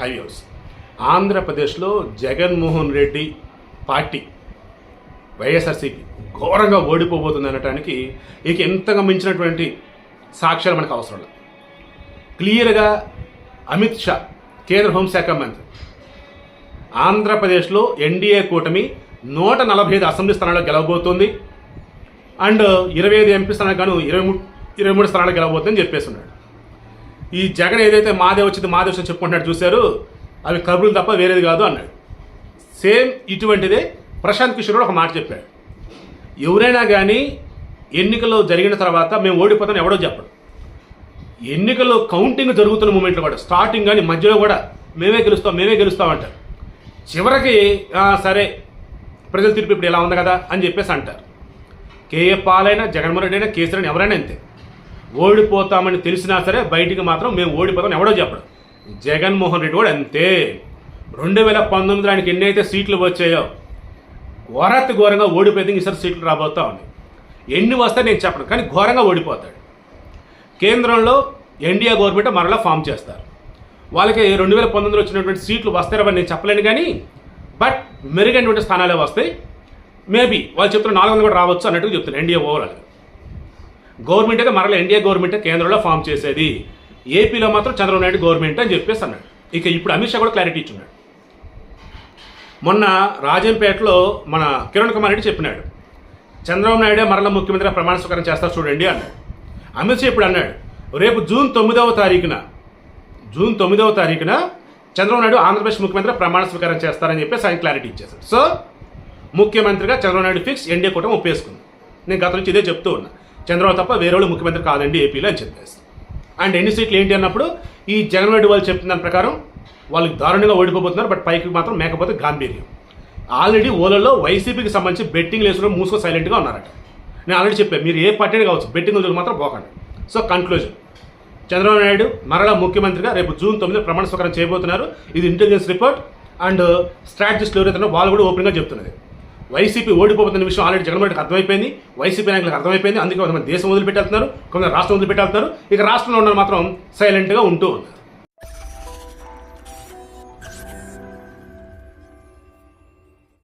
Highways ఆంధ్రప్రదేశ్లో Jaganmohan Reddy party YSRCP ఘోరంగా ఓడిపోబోతుంది అనటానికి ఇక ఎంతగా మించినటువంటి సాక్ష్యాలు మనకు అవసరం లేదు. క్లియర్గా అమిత్ షా కేంద్ర హోంశాఖ మంత్రి. ఆంధ్రప్రదేశ్లో ఎన్డీఏ కూటమి నూట నలభై ఐదు అసెంబ్లీ స్థానాల్లో గెలవబోతుంది. అండ్ ఇరవై ఐదు ఎంపీ స్థానాలు గాను ఇరవై మూడు ఇరవై మూడు స్థానాలు గెలవబోతుందని చెప్పేస్తున్నాడు ఈ జగన్ ఏదైతే మాదే వచ్చింది మాదే వచ్చింది చెప్పుకుంటున్నాడు చూశారు అవి కబుర్లు తప్ప వేరేది కాదు అన్నాడు. సేమ్ ఇటువంటిదే ప్రశాంత్ కిషోర్ కూడా ఒక మాట చెప్పాడు. ఎవరైనా కానీ ఎన్నికలు జరిగిన తర్వాత మేము ఓడిపోతాం ఎవడో చెప్పడు. ఎన్నికల్లో కౌంటింగ్ జరుగుతున్న మూమెంట్లో కూడా స్టార్టింగ్ కానీ మధ్యలో కూడా మేమే గెలుస్తాం మేమే గెలుస్తాం అంటారు. చివరికి సరే ప్రజల తీర్పు ఇప్పుడు ఇలా ఉంది కదా అని చెప్పేసి అంటారు. కేఏ పాలైనా జగన్మోహన్ రెడ్డి అయినా కేసీఆర్ ఎవరైనా అంతే. ఓడిపోతామని తెలిసినా సరే బయటికి మాత్రం మేము ఓడిపోతాం ఎవడో చెప్పడు. జగన్మోహన్ రెడ్డి కూడా అంతే. రెండు వేల పంతొమ్మిదిలో ఆయనకి ఎన్నైతే సీట్లు వచ్చాయో ఘోరాతి ఘోరంగా ఓడిపోయింది ఈసారి సీట్లు రాబోతా ఉన్నాయి. ఎన్ని వస్తాయి నేను చెప్పను కానీ ఘోరంగా ఓడిపోతాడు. కేంద్రంలో ఎన్డీఏ గవర్నమెంట్ మరలా ఫామ్ చేస్తారు. వాళ్ళకి రెండు వేల పంతొమ్మిదిలో వచ్చినటువంటి సీట్లు వస్తారని నేను చెప్పలేను కానీ బట్ మెరుగైనటువంటి స్థానాలే వస్తాయి. మేబీ వాళ్ళు చెప్తున్న నాలుగు వందలు కూడా రావచ్చు అన్నట్టుగా చెప్తున్నారు ఎన్డీఏ ఓవరాల్ గవర్నమెంట్ అయితే మరలా ఎన్డీఏ గవర్నమెంట్ కేంద్రంలో ఫామ్ చేసేది. ఏపీలో మాత్రం చంద్రబాబు నాయుడు గవర్నమెంట్ అని చెప్పేసి అన్నాడు. ఇక ఇప్పుడు అమిత్ షా కూడా క్లారిటీ ఇచ్చున్నాడు. మొన్న రాజంపేటలో మన కిరణ్ కుమార్ రెడ్డి చెప్పినాడు. చంద్రబాబు నాయుడే మరల ముఖ్యమంత్రి ప్రమాణ స్వీకారం చేస్తారు చూడండి అన్నాడు. అమిత్ షా ఇప్పుడు అన్నాడు రేపు జూన్ తొమ్మిదవ తారీఖున జూన్ తొమ్మిదవ తారీఖున చంద్రబాబు నాయుడు ఆంధ్రప్రదేశ్ ముఖ్యమంత్రి ప్రమాణ స్వీకారం చేస్తారని చెప్పేసి ఆయన క్లారిటీ ఇచ్చేశారు సో ముఖ్యమంత్రిగా చంద్రబాబు నాయుడు ఫిక్స్ ఎన్డీఏ కూటమి ఒప్పేసుకుంది. నేను గత నుంచి ఇదే చెప్తూ ఉన్నా. చంద్రబాబు తప్ప వేరే వాళ్ళు ముఖ్యమంత్రి కాదండి ఏపీలో అని చెప్పేసి. అండ్ ఎన్ని సీట్లు ఏంటి అన్నప్పుడు ఈ జగన్ రెడ్డి వాళ్ళు చెప్పిన దాని ప్రకారం వాళ్ళకి దారుణంగా ఓడిపోతున్నారు బట్ పైకి మాత్రం మేకపోతే గాంభీర్యం. ఆల్రెడీ ఓలలో వైసీపీకి సంబంధించి బెట్టింగ్ వేసుకుని మూసుకో సైలెంట్గా ఉన్నారట. నేను ఆల్రెడీ చెప్పాను మీరు ఏ పార్టీని కావచ్చు బెట్టింగ్ వదిలి మాత్రం పోకండి. సో కన్క్లూజన్ చంద్రబాబు నాయుడు మరలా ముఖ్యమంత్రిగా రేపు జూన్ తొమ్మిది ప్రమాణ స్వీకారం చేయబోతున్నారు. ఇది ఇంటెలిజెన్స్ రిపోర్ట్ అండ్ స్ట్రాటజిస్ట్ ఎవరైతే వాళ్ళు కూడా ఓపెన్గా చెప్తున్నది. వైసీపీ ఓడిపోతున్న విషయం ఆల్రెడీ జగన్మోహన్ రెడ్డికి అర్థమైపోయింది. వైసీపీ నాయకులకు అర్థమైపోయింది. అందుకే కొంతమంది దేశం వదిలిపెట్టేస్తున్నారు కొంతమంది రాష్ట్రం వదిలిపెట్టేస్తున్నారు ఇక రాష్ట్రంలో ఉన్న మాత్రం సైలెంట్గా ఉంటూ ఉన్నారు.